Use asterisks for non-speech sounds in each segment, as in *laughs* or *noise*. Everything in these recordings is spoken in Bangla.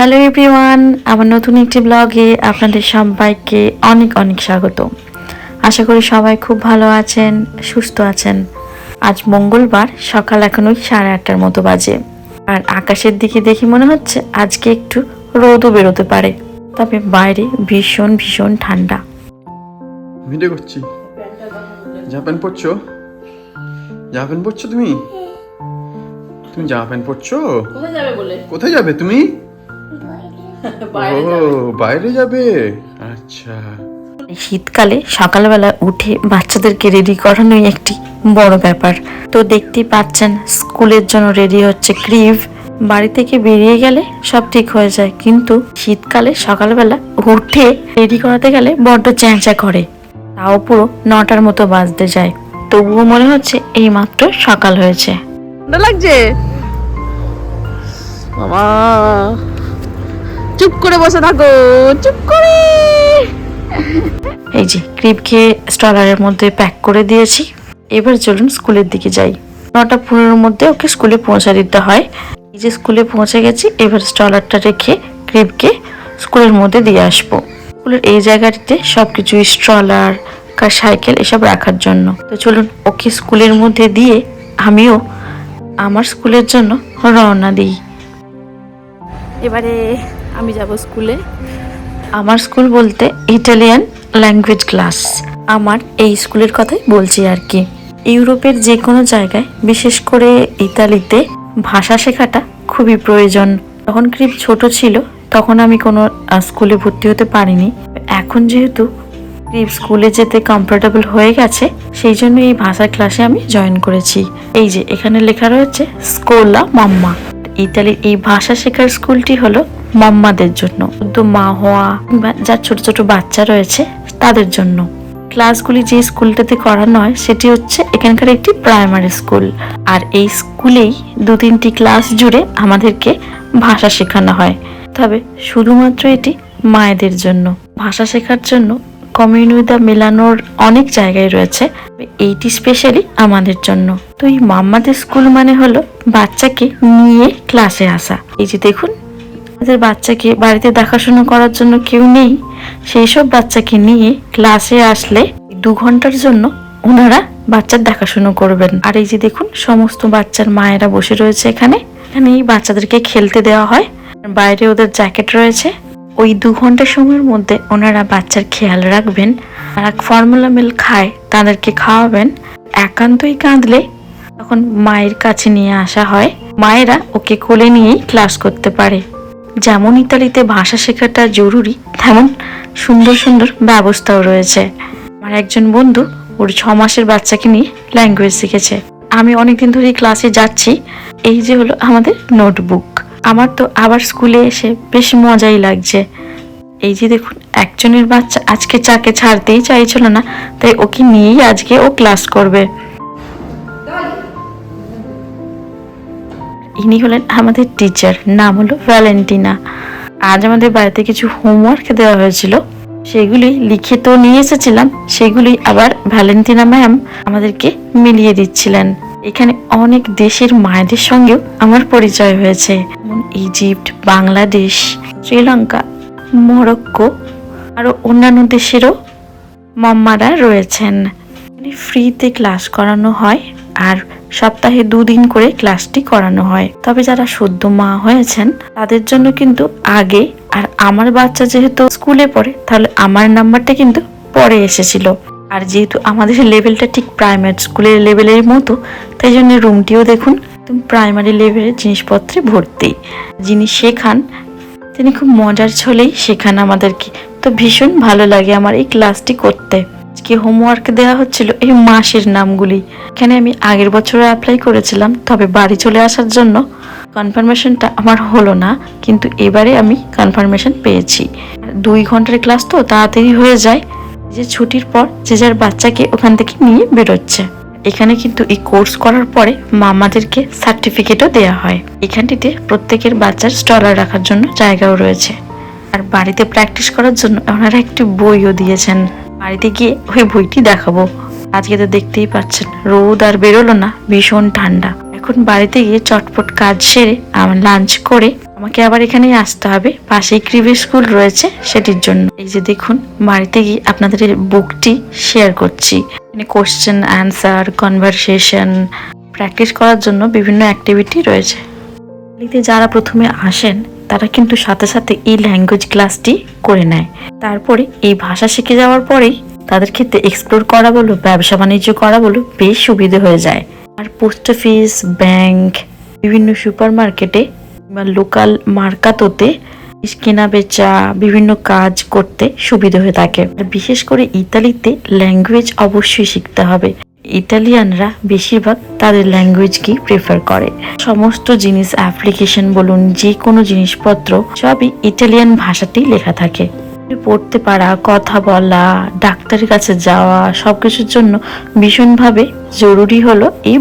হ্যালো এভরিওয়ান আমার নতুন একটি ব্লগে আপনাদের সবাইকে অনেক অনেক স্বাগত। আশা করি সবাই খুব ভালো আছেন সুস্থ আছেন। আজ মঙ্গলবার সকাল এখন ওই সাড়ে আটটার মতো বাজে। আর আকাশের দিকে দেখি মনে হচ্ছে আজকে একটু রোদও বেরোতে পারে। তবে বাইরে ভীষণ ভীষণ ঠান্ডা। ভিডিও করছি। পরছো? জামা প্যান্ট পরছো তুমি? তুমি জামা প্যান্ট পরছো? কোথায় যাবে বলে? কোথায় যাবে তুমি? *laughs* ও বাইরে যাবে? আচ্ছা। শীতকালে সকালবেলা উঠে বাচ্চাদেরকে রেডি করানোই একটি বড় ব্যাপার। তো দেখতেই পাচ্ছেন স্কুলের জন্য রেডি হচ্ছে ক্রিভ বাড়ি থেকে বেরিয়ে গেলে সব ঠিক হয়ে যায় কিন্তু শীতকালে সকালবেলা উঠে রেডি করাতে গেলে বড্ড চ্যাঁচা করে। তাও পুরো নটার মতো বাজতে যায়। তবুও মনে হচ্ছে এই মাত্র সকাল হয়েছে। লাগছে? মামা। চুপ করে বসে থাকো চুপ করে। এই যে ক্রিপকে স্টলারের মধ্যে প্যাক করে দিয়েছি। এবার চলুন স্কুলের দিকে যাই। নটা পনেরোর মধ্যে ওকে স্কুলে পৌঁছা দিতে হয়। এই যে স্কুলে পৌঁছে গেছি এবার স্টলারটা রেখে ক্রিপকে স্কুলের মধ্যে দিয়ে আসব। স্কুলের এই জায়গাটিতে সবকিছু স্ট্রলার কার সাইকেল এসব রাখার জন্য। তো চলুন ওকে স্কুলের মধ্যে দিয়ে আমিও আমার স্কুলের জন্য রওনা দিই। এবারে আমি যাব স্কুলে। আমার স্কুল বলতে ইটালিয়ান ল্যাঙ্গুয়েজ ক্লাস। আমার এই স্কুলের কথাই বলছি আর কি। ইউরোপের যে কোনো জায়গায়, বিশেষ করে ইতালিতে, ভাষা শেখাটা খুবই প্রয়োজন। তখন ক্রিপ ছোট ছিল, তখন আমি কোনো স্কুলে ভর্তি হতে পারিনি। এখন যেহেতু ক্রিপ স্কুলে যেতে কমফোর্টেবল হয়ে গেছে, সেই জন্য এই ভাষার ক্লাসে আমি জয়েন করেছি। এই যে, এখানে লেখা রয়েছে, স্কোলা মাম্মা। ইতালির এই ভাষা শেখার স্কুলটি হলো মাম্মাদের জন্য। মা হওয়া কিংবা যার ছোট ছোট বাচ্চা রয়েছে, তাদের জন্য। ক্লাসগুলি যে স্কুলটাতে করানো হয়, সেটি হচ্ছে এখানকার একটি প্রাইমারি স্কুল। আর এই স্কুলেই দু তিনটি ক্লাস জুড়ে আমাদেরকে ভাষা শেখানো হয়। তবে শুধুমাত্র এটি মায়েদের জন্য। ভাষা শেখার জন্য কমিউনিদা মেলানোর অনেক জায়গায় রয়েছে। এইটি স্পেশালি আমাদের জন্য। তো এই মাম্মাদের স্কুল মানে হলো বাচ্চাকে নিয়ে ক্লাসে আসা। এই যে দেখুন আমাদের বাচ্চাকে বাড়িতে দেখাশোনা করার জন্য কেউ নেই, সেই সব বাচ্চাকে নিয়ে ক্লাসে আসলে দু ঘণ্টার জন্য ওনারা বাচ্চার দেখাশোনা করবেন। আর এই যে দেখুন, সমস্ত বাচ্চার মায়েরা বসে রয়েছে এখানে। এখানে এই বাচ্চাদেরকে খেলতে দেওয়া হয়। বাইরে ওদের জ্যাকেট রয়েছে। ওই দু ঘণ্টা সময়ের মধ্যে ওনারা বাচ্চার খেয়াল রাখবেন। যারা ফর্মুলা মিল খায়, তাদেরকে খাওয়াবেন। একান্তই কাঁদলে তখন মায়ের কাছে নিয়ে আসা হয়। মায়েরা ওকে কোলে নিয়েই ক্লাস করতে পারে। যেমন ইতালিতে ভাষা শেখাটা জরুরি, তেমন সুন্দর সুন্দর ব্যবস্থাও রয়েছে। আমার একজন বন্ধু ওর ছ মাসের বাচ্চাকে নিয়ে ল্যাঙ্গুয়েজ শিখেছে। আমি অনেকদিন ধরেই ক্লাসে যাচ্ছি, এই যে হলো আমাদের নোটবুক আমার তো আবার স্কুলে এসে বেশ মজাই লাগছে। এই যে দেখুন, একজনের বাচ্চা আজকে চাকে ছাড়তেই চাইছিল না, তাই ওকে নিয়েই আজকে ও ক্লাস করবে। ইনি হলেন আমাদের টিচার নাম হলো ভ্যালেন্টিনা। আজ আমাদের বাড়িতে কিছু হোমওয়ার্ক দেওয়া হয়েছিল। সেগুলি লিখে তো নিয়ে এসেছিলাম, সেগুলি আবার ভ্যালেন্টিনা ম্যাম আমাদেরকে মিলিয়ে দিচ্ছিলেন। এখানে অনেক দেশের মায়েদের সঙ্গেও আমার পরিচয় হয়েছে। যেমন ইজিপ্ট বাংলাদেশ শ্রীলঙ্কা মরক্কো আরও অন্যান্য দেশেরও মাম্মারা রয়েছেন। ফ্রিতে ক্লাস করানো হয়, আর সপ্তাহে দুদিন করে ক্লাসটি করানো হয়। তবে যারা সদ্য মা হয়েছেন, তাদের জন্য কিন্তু আগে আর আমার বাচ্চা যেহেতু স্কুলে পড়ে, তাহলে আমার নাম্বারটা কিন্তু পরে এসেছিল। আর যেহেতু আমাদের লেভেলটা ঠিক প্রাইমারি স্কুলের লেভেলের মতো, তাই জন্য রুমটিও দেখুন একদম প্রাইমারি লেভেলের জিনিসপত্রে ভর্তি। যিনি শেখান, তিনি খুব মজার ছলেই শেখান আমাদেরকে। তো ভীষণ ভালো লাগে আমার এই ক্লাসটি করতে। আজকে হোমওয়ার্ক দেওয়া হচ্ছিল এই মাসের নামগুলি। এখানে আমি আগের বছর অ্যাপ্লাই করেছিলাম, তবে বাড়ি চলে আসার জন্য কনফার্মেশনটা আমার হলো না, কিন্তু এবারে আমি কনফার্মেশন পেয়েছি। দুই ঘণ্টার ক্লাস তো তাড়াতাড়ি হয়ে যায়। যে ছুটির পর যে যার বাচ্চাকে ওখান থেকে নিয়ে বেরোচ্ছে। এখানে কিন্তু এই কোর্স করার পরে মামাদেরকে সার্টিফিকেটও দেওয়া হয়। এখানটিতে প্রত্যেকের বাচ্চার স্টলার রাখার জন্য জায়গাও রয়েছে। আর বাড়িতে প্র্যাকটিস করার জন্য ওনারা একটি বইও দিয়েছেন। বাড়িতে গিয়ে ওই বইটি দেখাবো। আজকে তো দেখতেই পাচ্ছেন, রোদ আর বেরোলো না, ভীষণ ঠান্ডা। এখন বাড়িতে গিয়ে চটপট কাজ সেরে আমার লাঞ্চ করে আমাকে আবার এখানেই আসতে হবে। পাশেই ক্রিভি স্কুল রয়েছে সেটির জন্য। এই যে দেখুন, বাড়িতে গিয়ে আপনাদের বুকটি শেয়ার করছি। এখানে কোশ্চেন অ্যান্সার কনভারসেশন প্র্যাকটিস করার জন্য বিভিন্ন অ্যাক্টিভিটি রয়েছে। বাড়িতে যারা প্রথমে আসেন তারা কিন্তু সাথে সাথে এই ল্যাঙ্গুয়েজ ক্লাসটি করে নেয়। তারপরে এই ভাষা শিখে যাওয়ার পরেই তাদের ক্ষেত্রে এক্সপ্লোর করা বলো, ব্যবসা বাণিজ্য করা বলো, বেশ সুবিধে হয়ে যায়। আর পোস্ট অফিস ব্যাংক বিভিন্ন সুপার মার্কেটে বা লোকাল মার্কাতোতে কেনা বেচা, বিভিন্ন কাজ করতে সুবিধা হয়ে থাকে। বিশেষ করে ইতালিতে ল্যাঙ্গুয়েজ অবশ্যই শিখতে হবে। ইটালিয়ানরা বেশিরভাগ তাদের ল্যাঙ্গুয়েজকেই প্রেফার করে। সমস্ত জিনিস অ্যাপ্লিকেশন বলুন যে কোনো জিনিসপত্র, সবই ইটালিয়ান ভাষাতেই লেখা থাকে। পড়তে পারা, কথা বলা, ডাক্তারের কাছে যাওয়া সব কিছুর জন্য ভীষণভাবে জরুরি হলো এই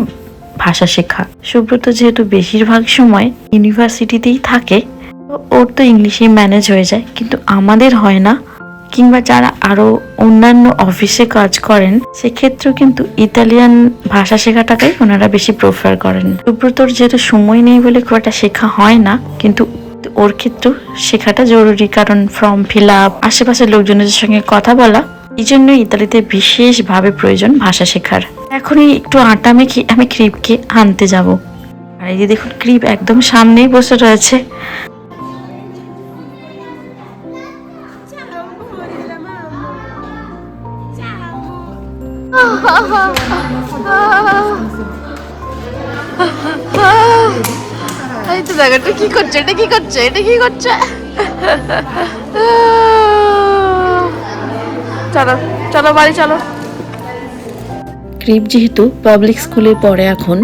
ভাষা শেখা। সুব্রত যেহেতু বেশিরভাগ সময় ইউনিভার্সিটিতেই থাকে ওর তো ইংলিশেই ম্যানেজ হয়ে যায়, কিন্তু আমাদের হয় না কিংবা যারা আরও অন্যান্য অফিসে কাজ করেন, সেক্ষেত্রেও কিন্তু ইতালিয়ান ভাষা শেখাটাকেই ওনারা বেশি প্রেফার করেন। সুব্রতর যেহেতু সময় নেই বলে খুব একটা শেখা হয় না, কিন্তু ওর ক্ষেত্রেও শেখাটা জরুরি। কারণ ফর্ম ফিল আপ আশেপাশের লোকজনের সঙ্গে কথা বলা, এই জন্য ইতালিতে বিশেষভাবে প্রয়োজন ভাষা শেখার। এখনই একটু আটা মেখে আমি ক্রিপকে আনতে যাব। আর এই যে দেখুন, ক্রিপ একদম সামনেই বসে রয়েছে। এই তো দেখো কি করছে? এটা কি করছে? এটা কি করছে? চলো চলো, বাড়ি চলো। ক্রিপ যেহেতু পাবলিক স্কুলে পড়ে এখন,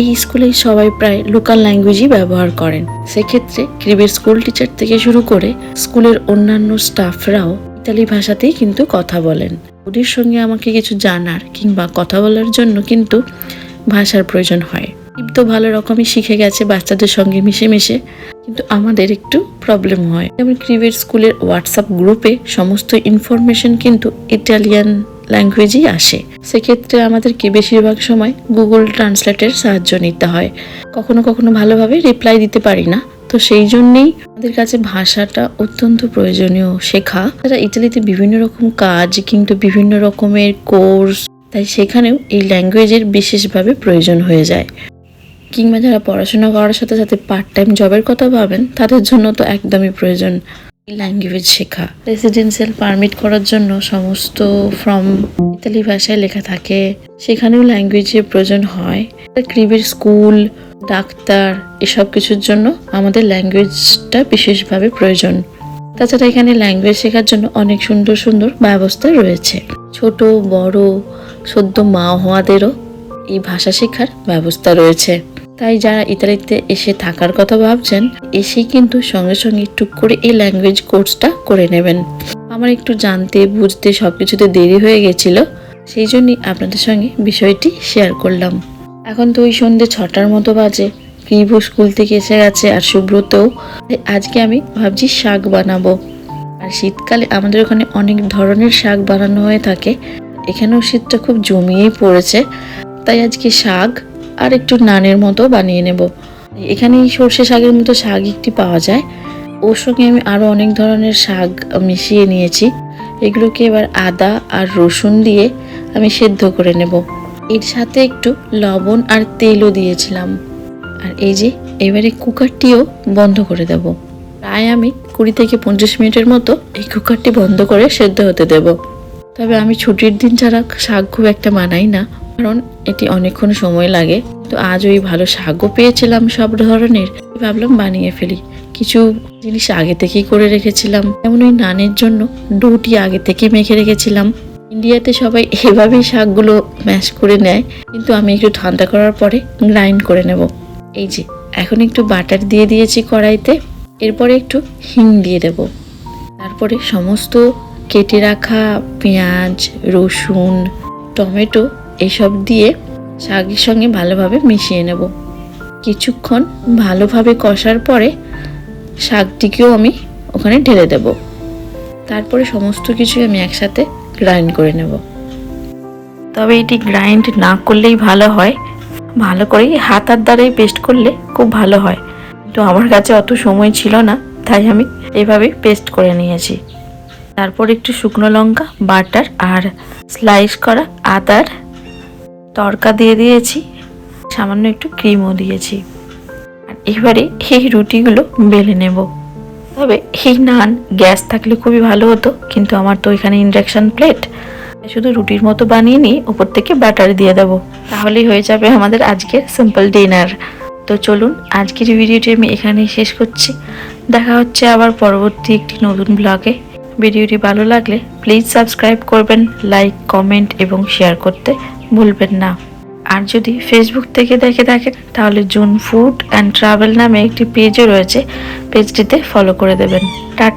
এই স্কুলে সবাই প্রায় লোকাল ল্যাঙ্গুয়েজই ব্যবহার করেন। সেক্ষেত্রে ক্রিপের স্কুল টিচার থেকে শুরু করে স্কুলের অন্যান্য স্টাফরাও ইতালি ভাষাতেই কিন্তু কথা বলেন। ওদের সঙ্গে আমাকে কিছু জানার কিংবা কথা বলার জন্য কিন্তু ভাষার প্রয়োজন হয়। ক্রিপ তো ভালো রকমই শিখে গেছে বাচ্চাদের সঙ্গে মিশে মিশে, কিন্তু আমাদের একটু প্রবলেম হয়। যেমন ক্রিভের স্কুলের হোয়াটসঅ্যাপ গ্রুপে সমস্ত ইনফরমেশন কিন্তু ইটালিয়ান ল্যাঙ্গুয়েজেই আসে। সেক্ষেত্রে আমাদেরকে বেশিরভাগ সময় গুগল ট্রান্সলেটের সাহায্য নিতে হয়। কখনো কখনো ভালোভাবে রিপ্লাই দিতে পারি না। তো সেই জন্যেই আমাদের কাছে ভাষাটা অত্যন্ত প্রয়োজনীয় শেখা। তারা ইটালিতে বিভিন্ন রকম কাজ কিন্তু বিভিন্ন রকমের কোর্স, তাই সেখানেও এই ল্যাঙ্গুয়েজের বিশেষভাবে প্রয়োজন হয়ে যায়। কিংবা যারা পড়াশোনা করার সাথে সাথে পার্ট টাইম জবের কথা ভাবেন, তাদের জন্য তো একদমই প্রয়োজন ল্যাঙ্গুয়েজ শেখা। রেসিডেন্সিয়াল পারমিট করার জন্য সমস্ত ফর্ম ইতালি ভাষায় লেখা থাকে। সেখানেও ল্যাঙ্গুয়েজের প্রয়োজন হয়। ক্রিবের স্কুল ডাক্তার এসব কিছুর জন্য আমাদের ল্যাঙ্গুয়েজটা বিশেষভাবে প্রয়োজন। তাছাড়া এখানে ল্যাঙ্গুয়েজ শেখার জন্য অনেক সুন্দর সুন্দর ব্যবস্থা রয়েছে। ছোট, বড়, সদ্য মা হওয়াদেরও এই ভাষা শেখার ব্যবস্থা রয়েছে। তাই যারা ইতালিতে এসে থাকার কথা ভাবছেন, এসেই কিন্তু সঙ্গে সঙ্গে টুক করে এই ল্যাঙ্গুয়েজ কোর্সটা করে নেবেন। আমার একটু জানতে, বুঝতে সব কিছুতে দেরি হয়ে গেছিল, সেই জন্যই আপনাদের সঙ্গে বিষয়টি শেয়ার করলাম। এখন তো ওই সন্ধ্যে ছটার মতো বাজে। প্রিভু স্কুল থেকে এসে গেছে আর সুব্রতও। আজকে আমি ভাবছি শাক বানাবো। আর শীতকালে আমাদের ওখানে অনেক ধরনের শাক বানানো হয়ে থাকে। এখানেও শীতটা খুব জমিয়েই পড়েছে। তাই আজকে শাক আর একটু নানের মতো বানিয়ে নেব। এখানে এই সর্ষে শাকের মতো শাক একটি পাওয়া যায়। ওর সঙ্গে আমি আরও অনেক ধরনের শাক মিশিয়ে নিয়েছি। এগুলোকে এবার আদা আর রসুন দিয়ে আমি সেদ্ধ করে নেব। এর সাথে একটু লবণ আর তেলও দিয়েছিলাম। আর এই যে, এবারে কুকারটিও বন্ধ করে দেব। প্রায় আমি কুড়ি থেকে পঞ্চাশ মিনিটের মতো এই কুকারটি বন্ধ করে সেদ্ধ হতে দেব। তবে আমি ছুটির দিন ছাড়া শাক খুব একটা মানাই না, কারণ এটি অনেকক্ষণ সময় লাগে। তো আজ ওই ভালো শাকও পেয়েছিলাম সব ধরনের ভাবলাম বানিয়ে ফেলি। কিছু জিনিস আগে থেকেই করে রেখেছিলাম, যেমন ওই নানের জন্য ডোটি আগে থেকে মেখে রেখেছিলাম। ইন্ডিয়াতে সবাই এভাবেই শাকগুলো ম্যাশ করে নেয়, কিন্তু আমি একটু ঠান্ডা করার পরে গ্রাইন্ড করে নেব। এই যে, এখন একটু বাটার দিয়ে দিয়েছি কড়াইতে, এরপরে একটু হিং দিয়ে দেব। তারপরে সমস্ত কেটে রাখা পেঁয়াজ, রসুন, টমেটো এসব দিয়ে শাকের সঙ্গে ভালোভাবে মিশিয়ে নেব। কিছুক্ষণ ভালোভাবে কষার পরে শাকটিকেও আমি ওখানে ঢেলে দেব। তারপরে সমস্ত কিছু আমি একসাথে গ্রাইন্ড করে নেব। তবে এটি গ্রাইন্ড না করলেই ভালো হয়। ভালো করে হাতার দ্বারাই পেস্ট করলে খুব ভালো হয়। তো আমার কাছে অত সময় ছিল না, তাই আমি এভাবে পেস্ট করে নিয়েছি। তারপর একটু শুকনো লঙ্কা, বাটার আর স্লাইস করা আদার তড়কা দিয়ে দিয়েছি। সামান্য একটু ক্রিমও দিয়েছি। আর এবারে এই রুটিগুলো বেলে নেব। তবে এই নান, গ্যাস থাকলে খুবই ভালো হতো, কিন্তু আমার তো এখানে ইন্ডাকশন প্লেট শুধু রুটির মতো বানিয়ে নিই ওপর থেকে বাটার দিয়ে দেবো। তাহলেই হয়ে যাবে আমাদের আজকের সিম্পল ডিনার তো চলুন, আজকের ভিডিওটি আমি এখানেই শেষ করছি। দেখা হচ্ছে আবার পরবর্তী একটি নতুন ব্লগে ভিডিওটি ভালো লাগলে প্লিজ সাবস্ক্রাইব করবেন লাইক কমেন্ট এবং শেয়ার করতে ভুলবেন না। আর যদি ফেসবুক থেকে দেখে থাকেন, তাহলে জুন ফুড অ্যান্ড ট্রাভেল নামে একটি পেজও রয়েছে। পেজটিতে ফলো করে দেবেন। টাটা।